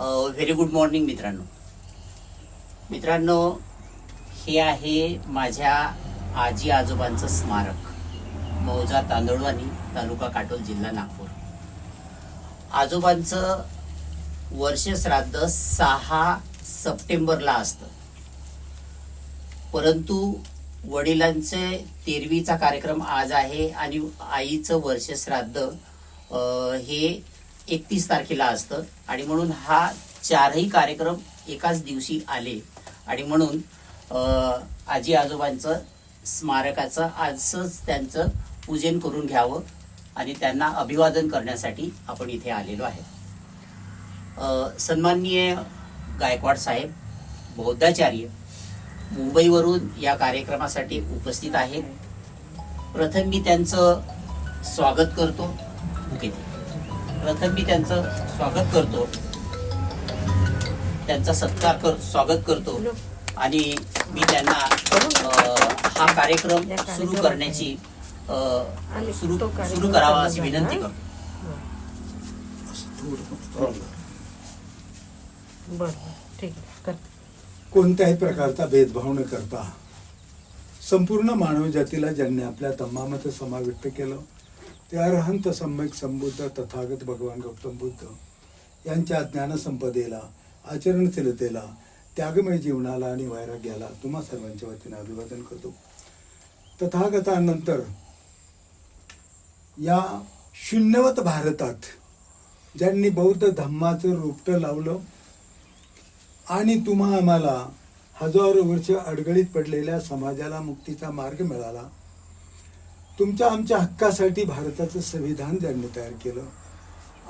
Very good morning मित्रांनो. मित्रांनो हे आहे माझ्या आजी आजोबांचं स्मारक मौजा तांदळवानी तालुका काटोल जिल्हा नागपूर. आजोबांचं वर्ष श्राद्ध सहा सप्टेंबरला असतं. परंतु वडिलांचे तेरवीचा कार्यक्रम आज आहे आणि आईचं वर्ष श्राद्ध हे एकतीस तारखेला असतं. आणि म्हणून हा चारही कार्यक्रम एकाच दिवशी आले. आणि म्हणून आजी आजोबांचं स्मारकाचं आजच त्यांचं पूजन करून घ्यावं आणि त्यांना अभिवादन करण्यासाठी आपण इथे आलेलो आहे. सन्माननीय गायकवाड साहेब बौद्धाचार्य मुंबईवरून या कार्यक्रमासाठी उपस्थित आहेत. प्रथम मी त्यांचं स्वागत करतो. ओके. प्रथम मी त्यांचं स्वागत करतो. त्यांचा सत्कार कर स्वागत करतो. आणि मी त्यांना हा कार्यक्रम सुरू करण्याची सुरू सुरू करावा अशी विनंती करतो. कोणत्याही प्रकारचा भेदभाव न करता संपूर्ण मानव जातीला ज्यांनी आपल्या तमामत समाविष्ट केलं ते अरहंत सम्यक संबुद्ध तथागत भगवान गौतम बुद्ध. यांच्या ज्ञानसंपदेला आचरणशीलतेला त्यागमय जीवनाला आणि वैराग्याला तुम्हा सर्वांच्या वतीने अभिवादन करतो. तथागतानंतर या शून्यवत भारतात ज्यांनी बौद्ध धम्माचं रोपटं लावलं आणि तुम्हा आम्हाला हजारो वर्ष अडगळीत पडलेल्या समाजाला मुक्तीचा मार्ग मिळाला तुमच्या आमच्या हक्कासाठी भारताचं संविधान ज्यांनी तयार केलं.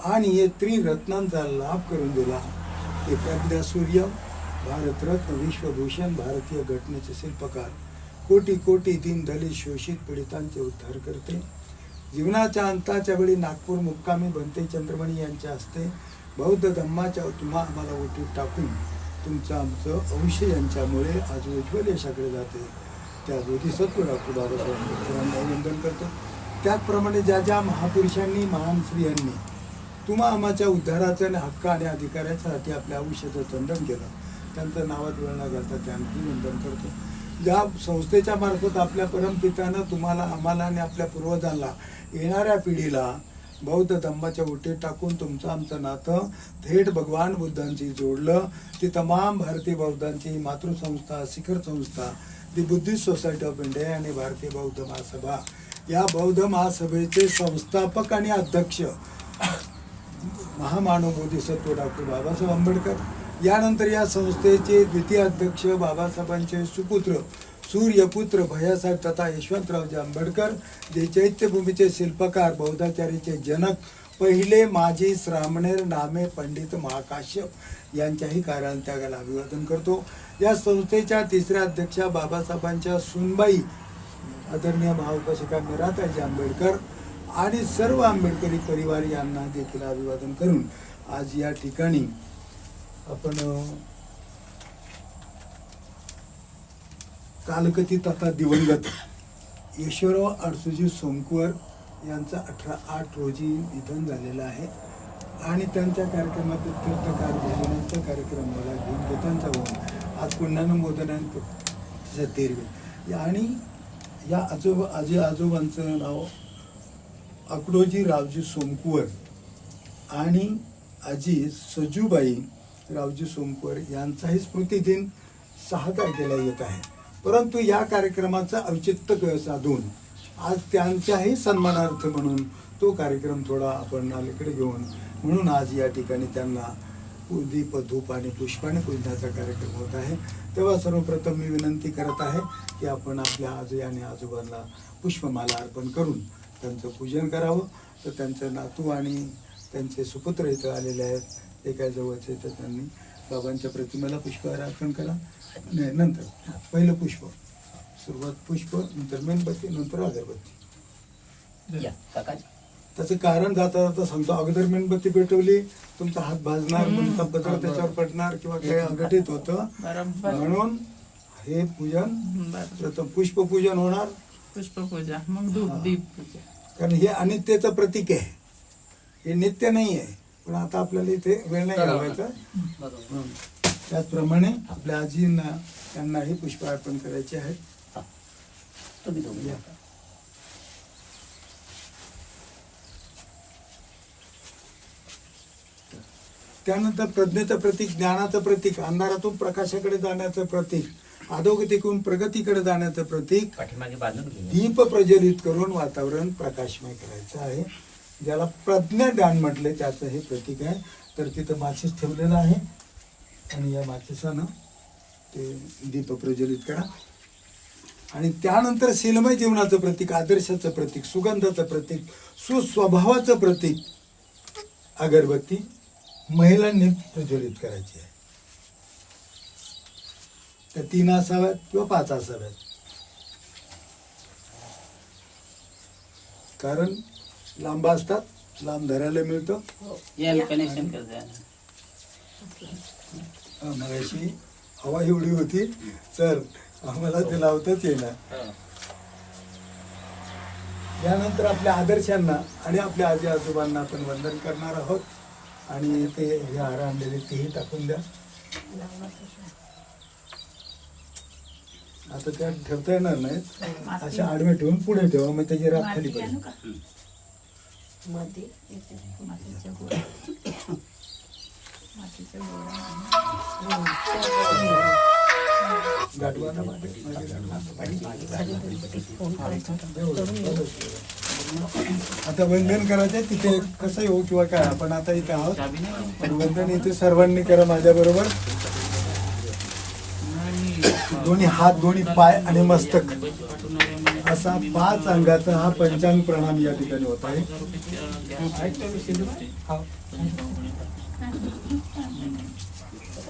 आणि हे त्रिरत्नांचा लाभ करून दिला. ते प्रज्ञा सूर्य भारतरत्न विश्वभूषण भारतीय घटनेचे शिल्पकार कोटी कोटी दिन दलित शोषित पीडितांचे उद्धार करते जीवनाच्या अंताच्या वेळी नागपूर मुक्कामी बनते चंद्रमणी यांच्या हस्ते बौद्ध धम्माच्या तुम्हा आम्हाला ओटीत टाकून तुमचं आमचं अंश यांच्यामुळे आज उज्ज्वल यशाकडे जाते. त्या बोधिसत्व डॉक्टर बाबासाहेब आंबेडकरांना वंदन करतो. त्याचप्रमाणे ज्या ज्या महापुरुषांनी महान स्त्रियांनी तुम्हा आम्हाच्या उद्धाराचं आणि हक्क आणि अधिकारासाठी आपल्या आयुष्याचं चंदन केलं त्यांचं नावात वेळ न घालता त्यांनाही वंदन करतो. ज्या संस्थेच्या मार्फत आपल्या परमपितानं तुम्हाला आम्हाला आणि आपल्या पूर्वजांना येणाऱ्या पिढीला बौद्ध धम्माच्या ओटीत टाकून तुमचं आमचं नातं थेट भगवान बुद्धांशी जोडलं. ती तमाम भारतीय बौद्धांची मातृसंस्था शिखर संस्था the Buddhist society of India आणि भारतीय बौद्ध महासभा. या बौद्ध महासभेचे संस्थापक आणि अध्यक्ष महामानव बोधिसत्व डॉक्टर बाबासाहेब आंबेडकर. यानंतर या संस्थेचे द्वितीय अध्यक्ष बाबासाहेबांचे सुपुत्र सूर्यपुत्र भैयासाहेब तथा यशवंतरावजी आंबेडकर जे चैत्यभूमीचे शिल्पकार बौद्धाचार्याचे जनक पहिले माजी श्रामणेर नामे पंडित महाकाश्यप यांच्याही कार्याला त्यागाला अभिवादन करतो. या संस्थेच्या तिसऱ्या अध्यक्षा बाबासाहेबांच्या सुनबाई आदरणीय महाउपासिका मिराताजी आंबेडकर आणि सर्व आंबेडकरी परिवार यांना देखील अभिवादन करून आज या ठिकाणी आपण कालकथित आता दिवंगत यशवराव अडसुजी सोमकुवर यांचं अठरा आठ रोजी निधन झालेलं आहे. आणि त्यांच्या कार्यक्रमात तीर्थकार भोजनांचा कार्यक्रम मला घेऊन गीतांचा होऊन आज पुण्यानं मोदनान तेरवे आणि या आजोबा आजी आजोबांचं नाव अकडोजी रावजी सोमकुवर आणि आजी सजूबाई रावजी सोमकुवर यांचाही स्मृतिदिन सहा तारखेला येत आहे. परंतु या कार्यक्रमाचं औचित्य साधून आज त्यांच्याही सन्मानार्थ म्हणून तो कार्यक्रम थोडा आपण अलीकडे घेऊन म्हणून आज या ठिकाणी त्यांना दीप धूप आणि पुष्पाने पूजण्याचा कार्यक्रम होत आहे. तेव्हा सर्वप्रथम मी विनंती करत आहे की आपण आपल्या आजी आणि आजोबांना पुष्पमाला अर्पण करून त्यांचं पूजन करावं. तर त्यांचे नातू आणि त्यांचे सुपुत्र इथं आलेले आहेत. एका जवळचे तर त्यांनी बाबांच्या प्रतिमेला पुष्प अर्पण करा. नंतर पहिलं पुष्प. सुरुवात पुष्प नंतर मेणबत्ती नंतर अगरबत्ती. या काकाजी. त्याचं कारण जाता जाता सांगतो अगोदर मेणबत्ती पेटवली तुमचा हात भाजणार तुमचा पत्र त्याच्यावर पडणार किंवा काही अघटित होतं बरोबर. म्हणून हे पूजन बरं. प्रथम पुष्पपूजन होणार. पुष्पपूजा मग धूप. दीप पूजा कारण हे अनित्यचं प्रतीक आहे. हे नित्य नाही आहे. पण आता आपल्याला इथे वेळ नाही घालवायचा. त्याचप्रमाणे आपल्या आजींना त्यांनाही पुष्प अर्पण करायचे आहे. हा. तुम्ही दोघे या. त्यानंतर प्रज्ञेचं प्रतीक ज्ञानाचं प्रतीक अंधारातून प्रकाशाकडे जाण्याचं प्रतीक अधोगतीकडून प्रगतीकडे जाण्याचं प्रतीक पाठीमागे बांधून घे दीप प्रज्वलित करून वातावरण प्रकाशमय करायचं आहे. ज्याला प्रज्ञा ज्ञान म्हटले त्याचं हे प्रतीक आहे. तर तिथं माचीस ठेवलेलं आहे. आणि या माचिसानं ते दीप प्रज्वलित करा. आणि त्यानंतर शीलमय जीवनाचं प्रतीक आदर्शाचं प्रतीक सुगंधाचं प्रतीक सुस्वभावाचं प्रतीक अगरबत्ती महिलांनी प्रज्वलित करायची आहे. त्या तीन असाव्यात किंवा पाच असाव्यात. कारण लांब असतात लांब धरायला मिळतं. अं, मगाशी हवा एवढी होती. सर आम्हाला ते लावताच येणार हो. यानंतर आपल्या आदर्शांना आणि आपल्या आजी आजोबांना आपण वंदन करणार आहोत. आणि ते हे हार आणलेले तेही टाकून द्या. आता त्या ठेवता येणार नाहीत. अशा आडवे ठेवून पुढे ठेवा मग त्याची राख खाली पडेल. आता वंदन करायचं तिथे कसं येऊ किंवा काय आपण आता इथे आहोत. पण वंदन इथे सर्वांनी करा माझ्या बरोबर. दोन्ही हात दोन्ही पाय आणि मस्तक. असा पाच अंगाचा हा पंचांग प्रणाम या ठिकाणी होत आहे हा. बाकी याच्यामध्ये काय भेटलं नाही, नाही, निघणार. फुटेल, फुटेल. सोडून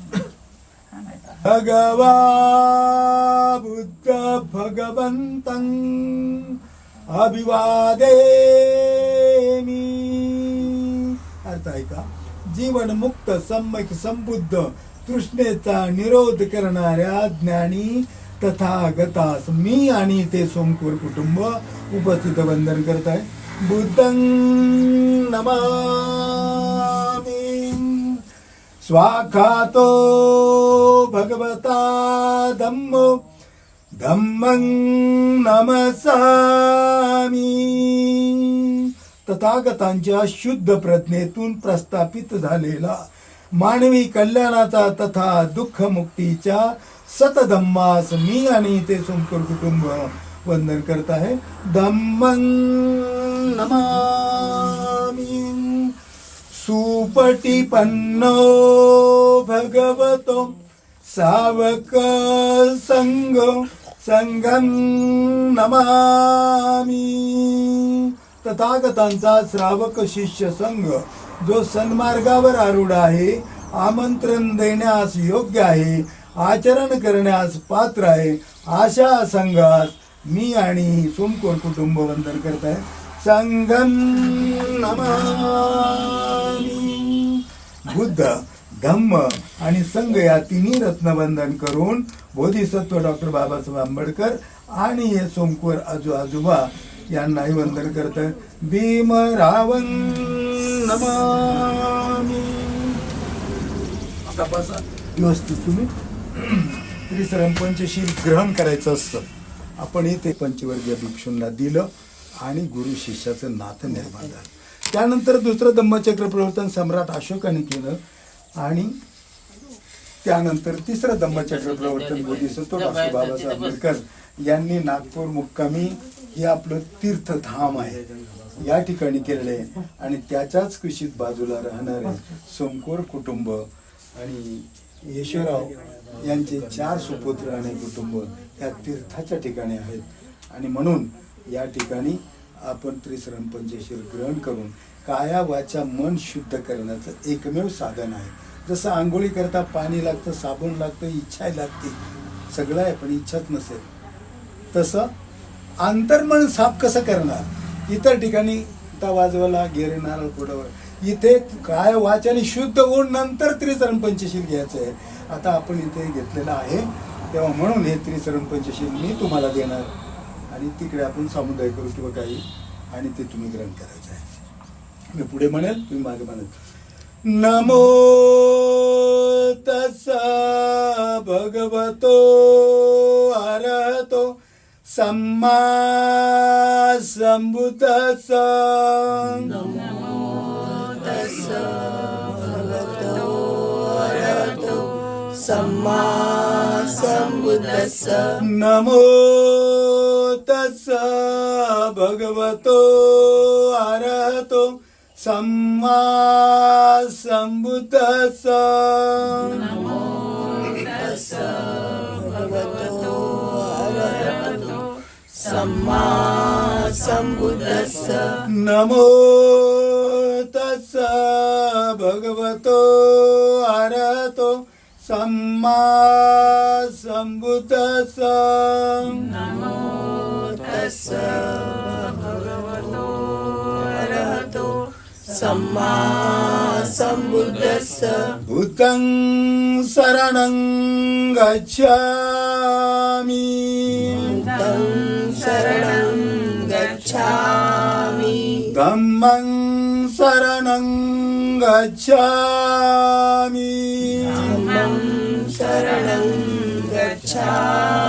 भगवा बुद्ध भगवंतं अभिवादे अर्थ आहे का? सम्यक संबुद्ध तृष्णेचा निरोध करणाऱ्या ज्ञानी तथागतास मी आणि ते सोमपूर कुटुंब उपस्थित वंदन करत आहे बुद्धं नमा। स्वाखातो भगवता धम्मो धम्मं नमसामी। तथागतांच्या शुद्ध प्रज्ञेतून प्रस्थापित झालेला मानवी कल्याणाचा तथा दुःखमुक्तीच्या सतधम्मास मी आणि ते सोमकर कुटुंब वंदन करत आहे. धम्मं नमामी। सुपटिपन्नो भगवतो सावक संग संगम नमामि। तथागतांचा श्रावक शिष्य संघ जो सन्मार्गावर आरूढ आहे आमंत्रण देण्यास योग्य आहे आचरण करण्यास पात्र आहे अशा संघास मी आणि सोमकोर कुटुंब वंदन करत आहे. संगम नमामि। बुद्ध धम्म आणि संघ या तिन्ही रत्नबंधन करून बोधिसत्व डॉक्टर बाबासाहेब आंबेडकर आणि हे सोमकुवर आजू आजोबा यांनाही वंदन करत भीम रावण नमामि. आता बसा. व्यवस्थित तुम्ही. त्रिसरण पंचशील ग्रहण करायचं असतं. आपण इथे पंचवर्गीय भिक्षूंना दिलं. आणि गुरु शिष्याचं नातं निर्माण झालं. त्यानंतर दुसरं धम्मचक्र प्रवर्तन सम्राट अशोकाने केलं आणि त्यानंतर तिसरं धम्मचक्र प्रवर्तन बोधिसत्व डॉक्टर बाबासाहेब आंबेडकर यांनी नागपूर मुक्कामी हे आपलं तीर्थधाम आहे. या ठिकाणी केलेलं आहे. आणि त्याच्याच कुशीत बाजूला राहणारे सोमकोर कुटुंब आणि यशवराव यांचे चार सुपुत्र आणि कुटुंब या तीर्थाच्या ठिकाणी आहेत. आणि म्हणून या ठिकाणी आपण त्रिसरण पंचशील ग्रहण करून काया वाचा मन शुद्ध करण्याचं एकमेव साधन आहे. जसं आंघोळी करता पाणी लागतं साबण लागतं इच्छा लागते. सगळं आहे पण इच्छाच नसेल. तसं अंतर्मन साफ कसं करणार? इतर ठिकाणी त्या गेरे नारळ पुढं इथे काय आणि शुद्ध होऊन नंतर त्रिचरण पंचशील घ्यायचं आहे. आता आपण इथे घेतलेलं आहे. तेव्हा म्हणून हे त्रिचरण पंचशील मी तुम्हाला देणार. आणि तिकडे आपण समुदाय करू किंवा काही आणि ते तुम्ही ग्रहण करायचं आहे. मी पुढे म्हणेल तुम्ही मागे म्हणेल. नमो तसा भगवतो अरहतो सम्मा संबुद्धस नमो तस भगवतो अरहतो सम्मा नमो भगवतो अरहतो सम्मा संबुद्धस्स नमो तस भगवतो अरहतो सम्मा संबुद्धस तस्स भगवतो अरहतो सम्मा संबुद्धस्स भूतं शरणं गच्छामि तं शरणं गच्छामि धम्मं शरणं गच्छामि। धम्मं शरणं गच्छामि। सङ्गं शरणं गच्छामि। सङ्गं शरणं गच्छामि।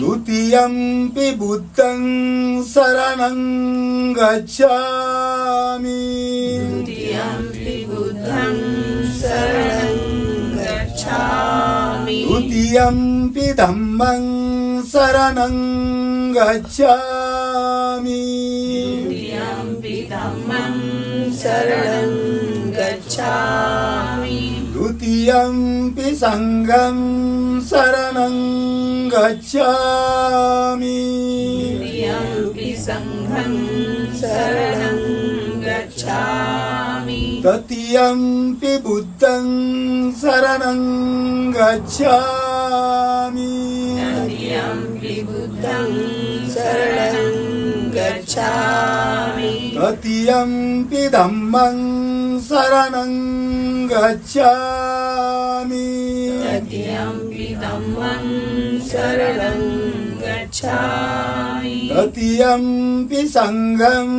द्वितीयम्पि बुद्धं शरणं गच्छामि द्वितीयम्पि बुद्धं शरणं गच्छामि द्वितीयम्पि धम्मं शरणं गच्छामि द्वितीयम्पि धम्मं शरणं गच्छामि। द्वितीयम्पि सङ्घं शरणं गच्छामि। द्वितीयम्पि सङ्घं शरणं गच्छामि। तृतीयम्पि बुद्धं शरणं गच्छामि। तृतीयम्पि बुद्धं शरणं गच्छामि। तृतीयम्पि धम्मं शरणं गच्छामि। तृतीयम्पि धम्मं शरणं गच्छामि। तृतीयम्पि सङ्घं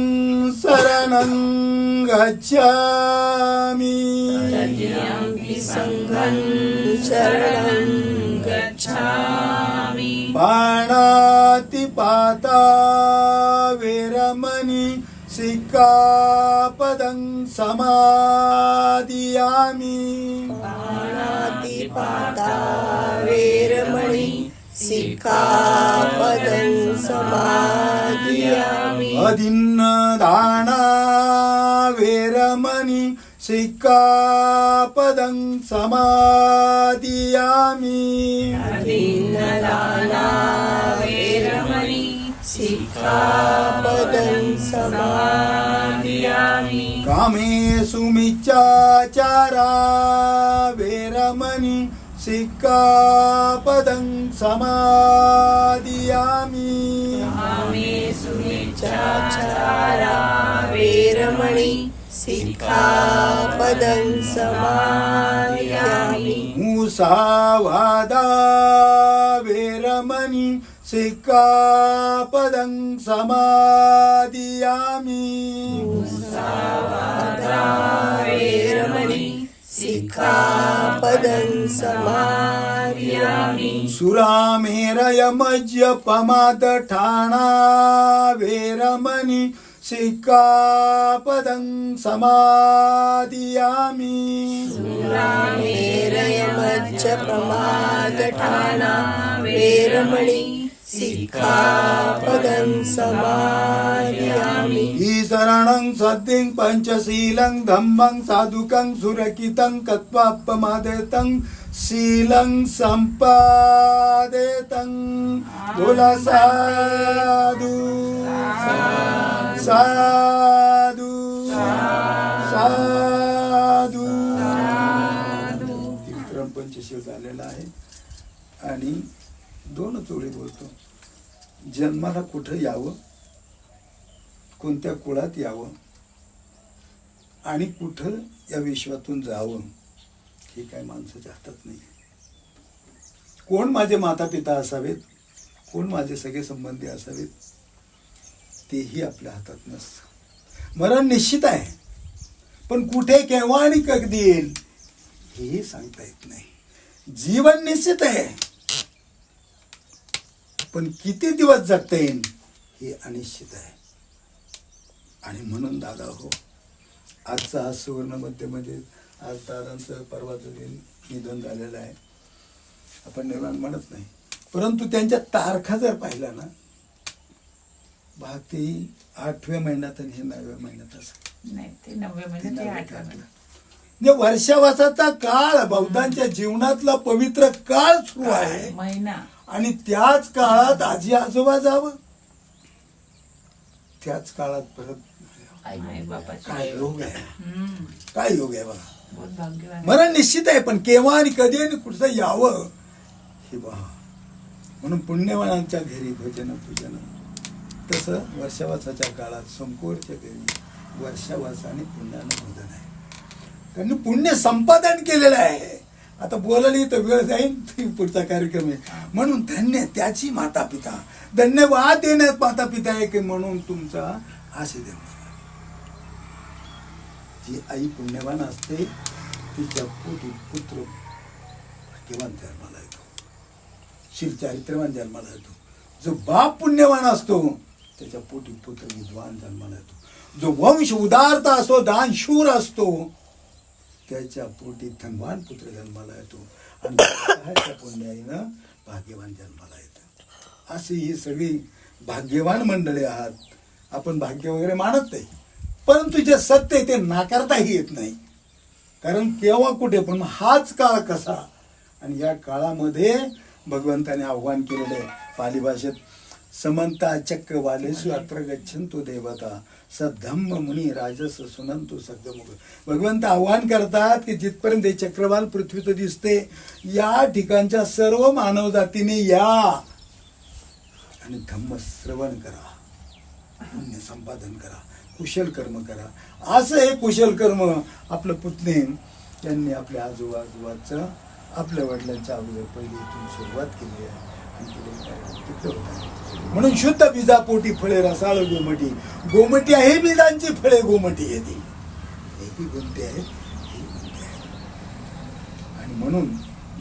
शरणं गच्छामि। तृतीयम्पि सङ्घं शरणं गच्छामि। पाणातिपाता सिक्कापदं समादियामि। पाणातिपाता वेरमणि सिक्कापदं समादियामि। अदिन्नदाना वेरमणि सिक्कापदं समादियामि। दीनदाना वेरमणि सिक्खापदं कामेषु मिच्छाचारा वेरमणि सिक्कापदं समादियामि। कामेषु मिच्छाचारा वेरमणि सिक्खापदं समादियामि। मुसावादा वेरमणि सिक्कापदं समादियामि। वेरमणि सिक्खापदं समादियामि सुरामेरयमज्यपमादठाणा वेरमणि सिक्कापदं समादियामि। रामेरयमच्च प्रमादठाना वेरमणि सिक्खापदं समादयामि ईशरणं सद्दिं पञ्चशीलं धम्मं साधुकं सुरकितं कत्वापमादेतं शीलं सम्पादेतं साधु। साधु। साधु। विक्रम पंचशील झालेला आहे. आणि दोनच ओळी बोलतो. जन्माला कुठं यावं? कोणत्या कुळात यावं? आणि कुठं या विश्वातून जावं? हे काय माणसाच्या हातात नाही. कोण माझे माता पिता असावेत? कोण माझे सगळे संबंधी असावेत? तेही आपल्या हातात नसतं. मरण निश्चित आहे. पण कुठे केव्हा आणि कधी येईल हेही सांगता येत नाही. जीवन निश्चित आहे. पण किती दिवस जगता येईल हे अनिश्चित आहे. आणि म्हणून दादा हो आजचा हा सुवर्ण मध्यमध्ये आज दादांचं परवाचं दिन निधन झालेलं आहे आपण निर्माण म्हणत नाही. परंतु त्यांच्या तारखा जर पाहिल्या ना ते आठव्या महिन्यात आणि हे नवव्या महिन्यात असं. म्हणजे वर्षावासाचा काळ बौद्धांच्या जीवनातला पवित्र काळ सुरू आहे. महिना. आणि त्याच काळात आजी आजोबा जावं. त्याच काळात परत काय योग आहे? काय योग आहे बघा? मरण निश्चित आहे पण केव्हा आणि कधी आणि कुठं यावं हे पहा म्हणून पुण्यवानांच्या घरी भजन पूजन. तसं वर्षावासाच्या काळात संकोरच्या घरी वर्षावास आणि पुण्यानं भोजन आहे. त्यांनी पुण्य संपादन केलेलं आहे. आता बोलली तर वेळ जाईल पुढचा कार्यक्रम आहे. म्हणून धन्य त्याची माता पिता धन्यवाद देण्यात माता पिता आहे की म्हणून तुमचा आशीर्वाद. जी आई पुण्यवान असते तिच्या पोटी पुत्र भाग्यवान जन्माला येतो. शिवचारित्रवान जन्माला येतो. जो बाप पुण्यवान असतो त्याच्या पोटी पुत्र विद्वान जन्माला येतो. जो वंश उदारता असतो दानशूर असतो त्याच्या पोटी धनवान पुत्र जन्माला येतो. आणि त्या पुण्याईनं भाग्यवान जन्माला येतं. अशी ही सगळी भाग्यवान मंडळी आहात. आपण भाग्य वगैरे मानत नाही. परंतु जे सत्य आहे ते नाकारताही येत नाही. कारण केव्हा कुठे पण हाच काळ कसा? आणि या काळामध्ये भगवंताने आव्हान केलेलं आहे. पाली भाषेत समंता चक्र वालेसु अत्र देवता। सद्धम्म मुनी राजस सुनंतो सद्धमुख। भगवंत आव्हान करतात की जिथपर्यंत हे चक्रवाल पृथ्वीचं दिसते या ठिकाणच्या सर्व मानव जातीने या आणि धम्म श्रवण करा पुण्य संपादन करा कुशल कर्म करा. असं हे कुशल कर्म आपलं पुतणे यांनी आपल्या आजोबा आजोबाचं आपल्या वडिलांच्या अगोदर पहिली इथून सुरुवात केली आहे. म्हणून शुद्ध बीजापोटी फळे रसाळ गोमटी. गोमटी आहे बीजांची फळे गोमटी येते. हेही गुंते आहे आणि म्हणून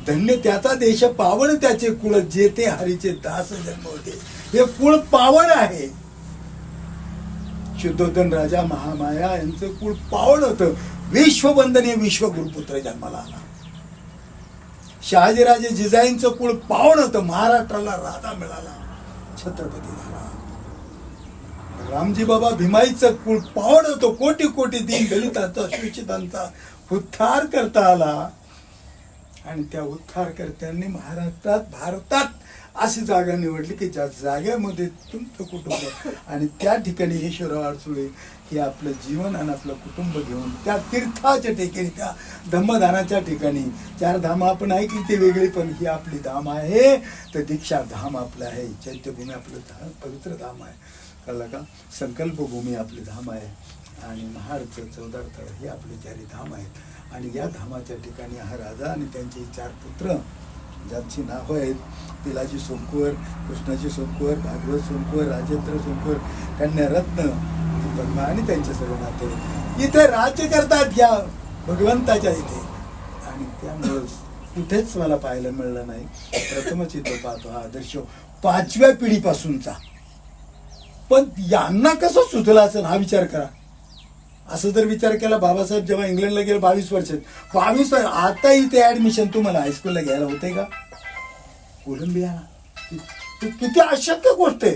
धन्य त्याचा देश पावन त्याचे कुळ जेते हरीचे दास जन्म होते हे कुळ पावन आहे. शुद्धोधन राजा महामाया यांचं कुळ पावन होतं. विश्ववंदनीय विश्वगुरुपुत्र जन्माला आला. शहाजीराजे जिजाईंचं कुळ पाहून होतं. महाराष्ट्राला राजा मिळाला. छत्रपती झाला. रामजी बाबा भीमाईचं कुळ पाहून होतं. कोटी कोटी दिन दलितांचा शोषितांचा उद्धार करता आला. आणि त्या उद्धारकर्त्यांनी महाराष्ट्रात भारतात अशी जागा निवडली की ज्या जागेमध्ये तुमचं कुटुंब आणि त्या ठिकाणी ईश्वरराव अडसुळे हे आपलं जीवन आणि आपलं कुटुंब घेऊन त्या तीर्थाच्या ठिकाणी त्या धम्मधानाच्या ठिकाणी. चार धाम आपण ऐकली ते वेगळी पण ही आपली धाम आहे. तर दीक्षा धाम आपलं आहे. चैत्यभूमी आपलं धाम पवित्र धाम आहे. कळलं का? संकल्पभूमी आपली धाम आहे. आणि महाडचं चौदार तळ हे आपले चारी धाम आहेत. आणि या धामाच्या ठिकाणी हा राजा आणि त्यांचे चार पुत्र ज्यांची नावं आहेत तिलाजी सोमकुवर कृष्णाजी सोमकुवर भागवत सोमकुवर राजेंद्र सोमकुवर कन्यारत्न पद्मा आणि त्यांचे सर्व नाते इथे राज्य करतात या भगवंताच्या इथे. आणि त्यामुळं कुठेच मला पाहायला मिळलं नाही. प्रथमच इथं पाहतो हा आदर्श पाचव्या पिढीपासूनचा. पण यांना कसं सुचलं असेल हा विचार करा. असं जर विचार केला बाबासाहेब जेव्हा इंग्लंडला गेले बावीस वर्षात. बावीस वर्ष आता इथे ऍडमिशन तुम्हाला हायस्कूलला घ्यायला होते का? कोलंबियाला. किती अशक्य गोष्ट आहे.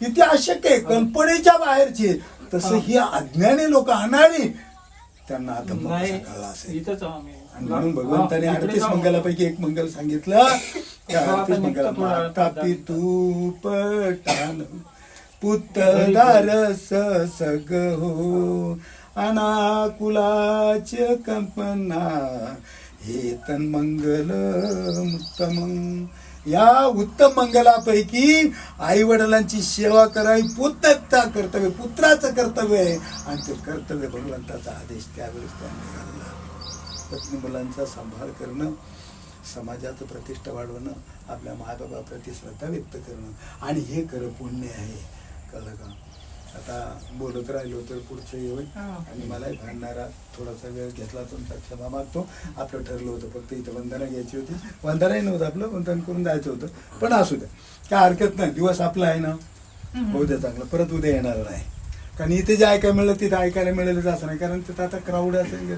किती अशक्य आहे. कल्पनेच्या बाहेरची. तसं ही. अज्ञानी लोक अनाडी त्यांना आता कळला असेल. आणि म्हणून भगवंताने अडतीस. मंगलापैकी एक मंगल सांगितलं. त्या अडतीस मंगला पितू पटान पुतदारस सग हो अनाकुलाच कंपना हे तन मंगल उत्तम. या उत्तम मंगलापैकी आई वडिलांची सेवा करावी पुत्रता कर्तव्य पुत्राचं कर्तव्य आहे. आणि ते कर्तव्य भगवंताचा आदेश त्यावेळेस त्यांनी घालला. पत्नी मुलांचा सांभाळ करणं समाजाचं प्रतिष्ठा वाढवणं आपल्या मायबाबाप्रती श्रद्धा व्यक्त करणं. आणि हे खरं पुण्य आहे. कळलं का? आता बोलत राहिलो तर पुढचं येईल. आणि मलाही भांडणारा थोडासा वेळ घेतला तुमचा. क्षमा मागतो. आपलं ठरलं होतं. फक्त इथं वंदना घ्यायची होती. वंदनाही नव्हतं आपलं. वंदन करून जायचं होतं. पण असू द्या. काय हरकत नाही. दिवस आपला आहे ना. होऊ द्या चांगलं. परत उद्या येणार नाही. कारण इथे जे ऐकायला मिळलं तिथे ऐकायला मिळेलच असं नाही. कारण तिथं आता क्राऊड असेल.